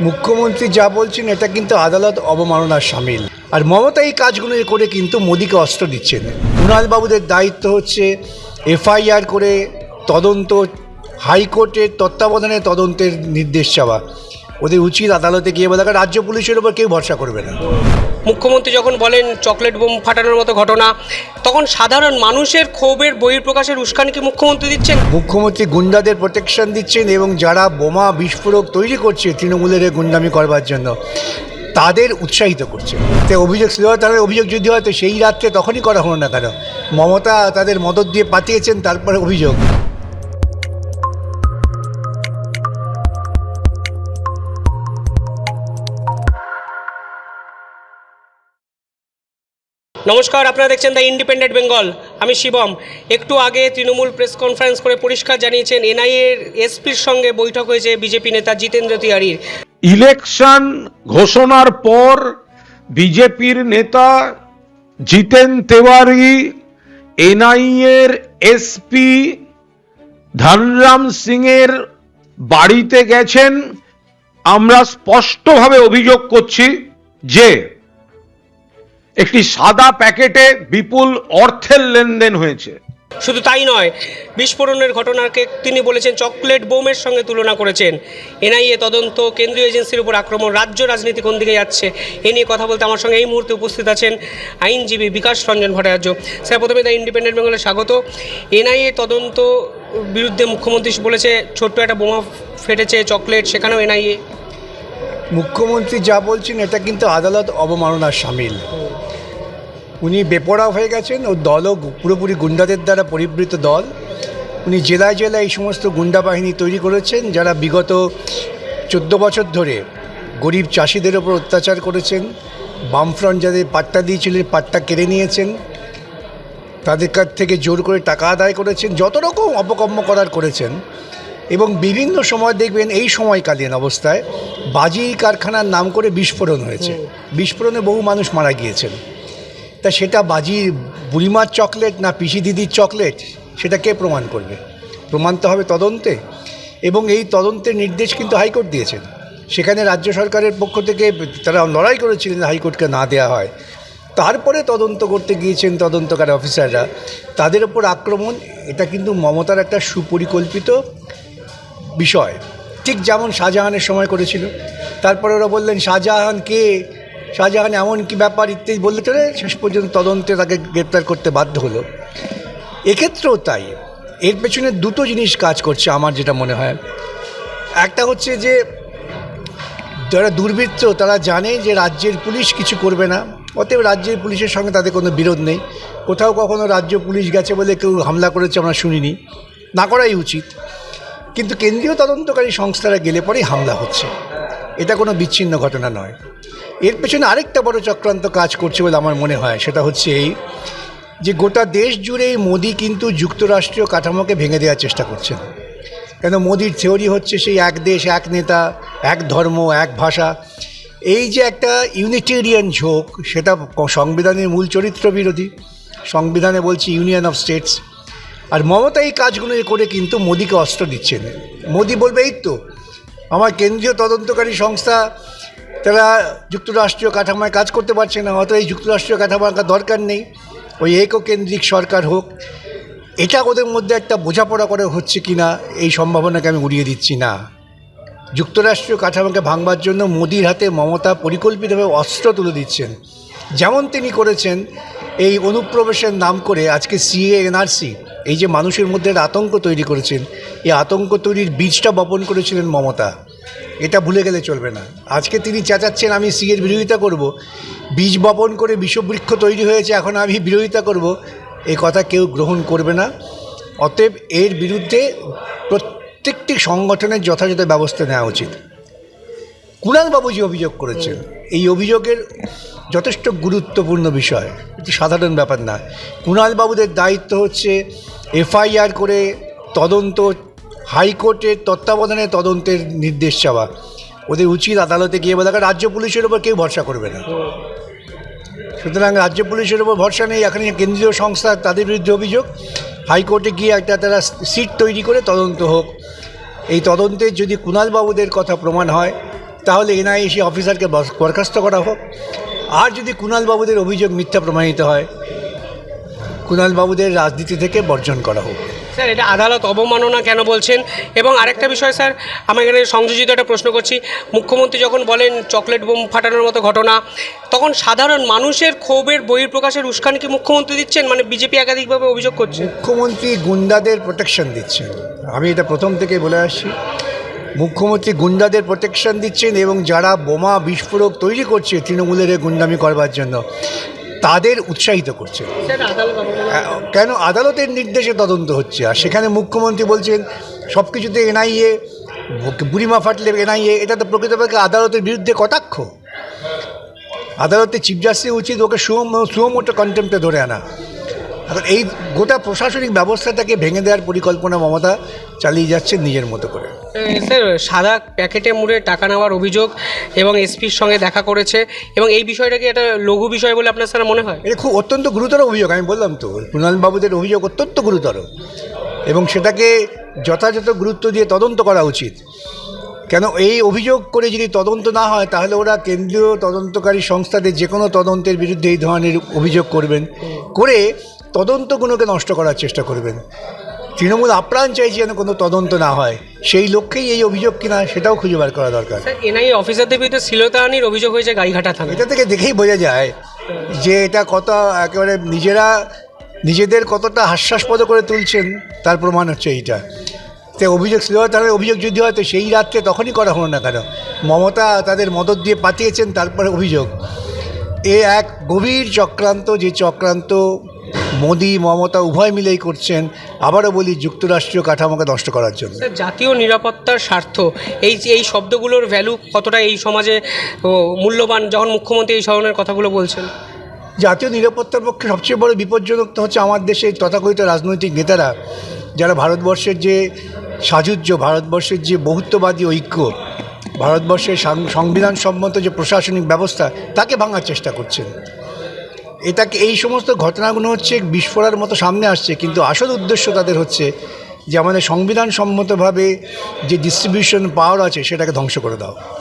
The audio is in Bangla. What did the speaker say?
মুখ্যমন্ত্রী যা বলছেন, এটা কিন্তু আদালত অবমাননার সামিল। আর মমতা এই কাজগুলো করে কিন্তু মোদীকে অস্ত্র দিচ্ছেন। কুণালবাবুদের দায়িত্ব হচ্ছে এফআইআর করে তদন্ত, হাইকোর্টের তত্ত্বাবধানে তদন্তের নির্দেশ চাওয়া। ওদের উচিত আদালতে গিয়ে বলা কারণ রাজ্য পুলিশের ওপর কেউ ভরসা করবে না। মুখ্যমন্ত্রী যখন বলেন চকলেট বোম ফাটানোর মতো ঘটনা তখন সাধারণ মানুষের ক্ষোভের বহিঃপ্রকাশের উস্কানি কি মুখ্যমন্ত্রী দিচ্ছেন? মুখ্যমন্ত্রী গুন্ডাদের প্রোটেকশন দিচ্ছেন এবং যারা বোমা বিস্ফোরক তৈরি করছে তৃণমূলের গুন্ডামি করবার জন্য তাদের উৎসাহিত করছে। তো অভিযোগ ছিল তাদের অভিযোগ যদি হয় তো সেই রাত্রে তখনই করা হলো না কেন? মমতা তাদের মদত দিয়ে পাঠিয়েছেন তারপরে অভিযোগ। নমস্কার, আপনারা দেখছেন দ্য ইন্ডিপেন্ডেন্ট বেঙ্গল আমি শিবম। একটু আগে তৃণমূল প্রেস কনফারেন্স করে পরিষ্কার জানিয়েছেন, এনআইএর এসপির সঙ্গে বৈঠক হয়েছে বিজেপি নেতা জিতেন্দ্র তিওয়ারির। ইলেকশন ঘোষণার পর বিজেপির নেতা জিতেন তেওয়ারি, এনআইএর এসপি ধনরাম সিংয়ের বাড়িতে গেছেন। আমরা স্পষ্টভাবে অভিযোগ করছি যে একটি সাদা প্যাকেটে বিপুল অর্থের লেনদেন হয়েছে। শুধু তাই নয় বিস্ফোরণের ঘটনাকে তিনি বলেছেন চকলেট বোমের সঙ্গে তুলনা করেছেন। এনআইএ তদন্ত কেন্দ্রীয় এজেন্সির উপর আক্রমণ রাজ্য রাজনীতি কোন দিকে যাচ্ছে এ নিয়ে কথা বলতে আমার সঙ্গে এই মুহূর্তে উপস্থিত আছেন আইনজীবী বিকাশ রঞ্জন ভট্টাচার্য। স্যার প্রথমে দ্য ইন্ডিপেন্ডেন্ট বেঙ্গলে স্বাগত। এনআইএ তদন্ত বিরুদ্ধে মুখ্যমন্ত্রী বলেছে ছোট্ট একটা বোমা ফেটেছে চকলেট সেখানেও এনআইএ। মুখ্যমন্ত্রী যা বলছেন এটা কিন্তু আদালত অবমাননার সামিল। উনি বেপরা হয়ে গেছেন ও দলও পুরোপুরি গুন্ডাদের দ্বারা পরিবৃত দল। উনি জেলায় জেলায় এই সমস্ত গুন্ডা বাহিনী তৈরি করেছেন যারা বিগত চোদ্দ বছর ধরে গরিব চাষিদের ওপর অত্যাচার করেছেন বামফ্রন্ট যাদের পাট্টা দিয়েছিলেন পাট্টা কেড়ে নিয়েছেন তাদের কাছ থেকে জোর করে টাকা আদায় করেছেন যত রকম অপকর্ম করার করেছেন। এবং বিভিন্ন সময় দেখবেন এই সময়কালীন অবস্থায় বাজি কারখানার নাম করে বিস্ফোরণ হয়েছে। বিস্ফোরণে বহু মানুষ মারা গিয়েছেন। তা সেটা বাজি, বুড়িমার চকলেট না পিসি দিদির চকলেট, সেটা কে প্রমাণ করবে? প্রমাণ তো হবে তদন্তে। এবং এই তদন্তের নির্দেশ কিন্তু হাইকোর্ট দিয়েছেন। সেখানে রাজ্য সরকারের পক্ষ থেকে তারা লড়াই করেছিলেন হাইকোর্টকে না দেওয়া হয়। তারপরে তদন্ত করতে গিয়েছেন তদন্তকারী অফিসাররা। তাদের ওপর আক্রমণ, এটা কিন্তু মমতার একটা সুপরিকল্পিত বিষয়। ঠিক যেমন শাহজাহানের সময় করেছিল। তারপরে ওরা বললেন, শাহজাহান কে শাহজাহান এমন কি ব্যাপার ইত্যাদি বললে চলে, শেষ পর্যন্ত তদন্তে তাকে গ্রেপ্তার করতে বাধ্য হলো। এক্ষেত্রেও তাই। এর পেছনে দুটো জিনিস কাজ করছে আমার যেটা মনে হয়। একটা হচ্ছে যে, যারা দুর্বৃত্ত, তারা জানে যে রাজ্যের পুলিশ কিছু করবে না। অতএব রাজ্যের পুলিশের সঙ্গে তাদের কোনো বিরোধ নেই। কোথাও কখনো রাজ্য পুলিশ গেছে বলে কেউ হামলা করেছে আমরা শুনিনি। না করাই উচিত। কিন্তু কেন্দ্রীয় তদন্তকারী সংস্থারা গেলে পরেই হামলা হচ্ছে। এটা কোনো বিচ্ছিন্ন ঘটনা নয়। এর পেছনে আরেকটা বড় চক্রান্ত কাজ করছে বলে আমার মনে হয়। সেটা হচ্ছে এই যে গোটা দেশ জুড়েই মোদি কিন্তু যুক্তরাষ্ট্রীয় কাঠামোকে ভেঙে দেওয়ার চেষ্টা করছেন। কেন মোদির থিওরি হচ্ছে সেই এক দেশ, এক নেতা, এক ধর্ম, এক ভাষা। এই যে একটা ইউনিটেরিয়ান ঝোঁক সেটা সংবিধানের মূল চরিত্র বিরোধী। সংবিধানে বলছি ইউনিয়ন অফ স্টেটস আর মমতা এই কাজগুলো করে কিন্তু মোদিকে অস্ত্র দিচ্ছেন। মোদি বলবে এই তো আমার কেন্দ্রীয় তদন্তকারী সংস্থা তারা যুক্তরাষ্ট্রীয় কাঠামোয় কাজ করতে পারছে না অত এই যুক্তরাষ্ট্রীয় কাঠামো আঁকার দরকার নেই। ওই এককেন্দ্রিক সরকার হোক, এটা ওদের মধ্যে একটা বোঝাপড়া করে হচ্ছে কি না, এই সম্ভাবনাকে আমি উড়িয়ে দিচ্ছি না। যুক্তরাষ্ট্রীয় কাঠামোকে ভাঙবার জন্য মোদির হাতে মমতা পরিকল্পিতভাবে অস্ত্র তুলে দিচ্ছেন। যেমন তিনি করেছেন, এই অনুপ্রবেশের নাম করে আজকে সিএ এনআরসি এই যে মানুষের মধ্যে আতঙ্ক তৈরি করেছেন, এই আতঙ্ক তৈরির বীজটা বপন করেছিলেন মমতা। এটা ভুলে গেলে চলবে না। আজকে তিনি চেঁচাচ্ছেন, আমি সিএর বিরোধিতা করব। বীজ বপন করে বিষবৃক্ষ তৈরি হয়েছে, এখন আমি বিরোধিতা করব। এই কথা কেউ গ্রহণ করবে না। অতএব এর বিরুদ্ধে প্রত্যেকটি সংগঠনের যথাযথ ব্যবস্থা নেওয়া উচিত। কুণালবাবু যে অভিযোগ করেছেন, এই অভিযোগের যথেষ্ট গুরুত্বপূর্ণ বিষয়। এটি সাধারণ ব্যাপার না। কুণালবাবুদের দায়িত্ব হচ্ছে এফআইআর করে তদন্ত, হাইকোর্টের তত্ত্বাবধানে তদন্তের নির্দেশ চাওয়া। ওদের উচিত আদালতে গিয়ে বলা রাজ্য পুলিশের ওপর কেউ ভরসা করবে না। সুতরাং রাজ্য পুলিশের ওপর ভরসা নেই, এখানে কেন্দ্রীয় সংস্থা তাদের বিরুদ্ধে অভিযোগ। হাইকোর্টে গিয়ে একটা তারা সিট তৈরি করে তদন্ত হোক। এই তদন্তে যদি কুণালবাবুদের কথা প্রমাণ হয়, তাহলে এনআইএ সেই অফিসারকে বরখাস্ত করা হোক। আর যদি কুণাল বাবুদের অভিযোগ মিথ্যা প্রমাণিত হয় কুণাল বাবুদের রাজনীতি থেকে বর্জন করা হোক। স্যার এটা আদালত অবমাননা কেন বলছেন? এবং আরেকটা বিষয় স্যার আমি এখানে সংযোজিত একটা প্রশ্ন করছি। মুখ্যমন্ত্রী যখন বলেন চকলেট বোম ফাটানোর মতো ঘটনা তখন সাধারণ মানুষের ক্ষোভের বহির্প্রকাশের উস্কানি কি মুখ্যমন্ত্রী দিচ্ছেন? মানে বিজেপি একাধিকভাবে অভিযোগ করছে। মুখ্যমন্ত্রী গুন্ডাদের প্রোটেকশন দিচ্ছেন। আমি এটা প্রথম থেকে বলে আসছি। মুখ্যমন্ত্রী গুন্ডাদের প্রোটেকশন দিচ্ছেন এবং যারা বোমা বিস্ফোরক তৈরি করছে তৃণমূলের গুন্ডামি করবার জন্য। তাদের উৎসাহিত করছে। কেন? আদালতের নির্দেশে তদন্ত হচ্ছে। আর সেখানে মুখ্যমন্ত্রী বলছেন সব কিছুতে এনআইএ বুড়িমা ফাটলে এনআইএ এটা তো প্রকৃতপক্ষে আদালতের বিরুদ্ধে কটাক্ষ। আদালতে চিফ জাস্টিস উচিত ওকে সুম সুমোটো কন্টেম্পটে ধরে আনা। এখন এই গোটা প্রশাসনিক ব্যবস্থাটাকে ভেঙে দেওয়ার পরিকল্পনা মমতা চালিয়ে যাচ্ছে নিজের মতো করে। স্যার সাদা প্যাকেটে মুড়ে টাকা নেওয়ার অভিযোগ এবং এসপির সঙ্গে দেখা করেছে এবং এই বিষয়টাকে একটা লঘু বিষয় বলে আপনার স্যার মনে হয়? এটা খুব অত্যন্ত গুরুতর অভিযোগ আমি বললাম তো বাবুদের অভিযোগ অত্যন্ত গুরুতর এবং সেটাকে যথাযথ গুরুত্ব দিয়ে তদন্ত করা উচিত। কেন এই অভিযোগ করে যদি তদন্ত না হয় তাহলে ওরা কেন্দ্রীয় তদন্তকারী সংস্থাদের যে কোনো তদন্তের বিরুদ্ধে এই ধরনের অভিযোগ করবেন। করে তদন্তগুলোকে নষ্ট করার চেষ্টা করবেন। তৃণমূল আপ্রাণ চাইছে যেন কোনো তদন্ত না হয়। সেই লক্ষ্যেই এই অভিযোগ কিনা সেটাও খুঁজে বার করা দরকার। স্যার এনআইএ অফিসারদের বিরুদ্ধে শ্লীলতাহানির অভিযোগ হয়েছে গাইঘাটা থানায়। এটা থেকে দেখেই বোঝা যায় যে এটা কত একেবারে নিজেরা নিজেদের কতটা হাস্যাস্পদ করে তুলছেন তার প্রমাণ হচ্ছে এইটা। তো অভিযোগ শ্রীলতার অভিযোগ যদি হয় তো সেই রাত্রে তখনই করা হলো না কেন? মমতা তাদের মদত দিয়ে পাঠিয়েছেন তারপরে অভিযোগ। এ এক গভীর চক্রান্ত যে চক্রান্ত মোদি মমতা উভয় মিলেই করছেন। আবারও বলি যুক্তরাষ্ট্রীয় কাঠামোকে নষ্ট করার জন্য। জাতীয় নিরাপত্তার স্বার্থ এই যে এই শব্দগুলোর ভ্যালু কতটা এই সমাজে মূল্যবান? যখন মুখ্যমন্ত্রী এই ধরনের কথাগুলো বলছেন। জাতীয় নিরাপত্তার পক্ষে সবচেয়ে বড় বিপজ্জনক তো হচ্ছে আমার দেশের তথাকথিত রাজনৈতিক নেতারা যারা ভারতবর্ষের যে সাযুজ্য ভারতবর্ষের যে বহুত্ববাদী ঐক্য ভারতবর্ষের সংবিধান সম্মত যে প্রশাসনিক ব্যবস্থা তাকে ভাঙার চেষ্টা করছেন। এটাকে এই সমস্ত ঘটনাগুলো হচ্ছে বিস্ফোরার মতো সামনে আসছে, কিন্তু আসল উদ্দেশ্য তাদের হচ্ছে যে আমাদের সংবিধানসম্মতভাবে যে ডিস্ট্রিবিউশন পাওয়ার আছে সেটাকে ধ্বংস করে দাও।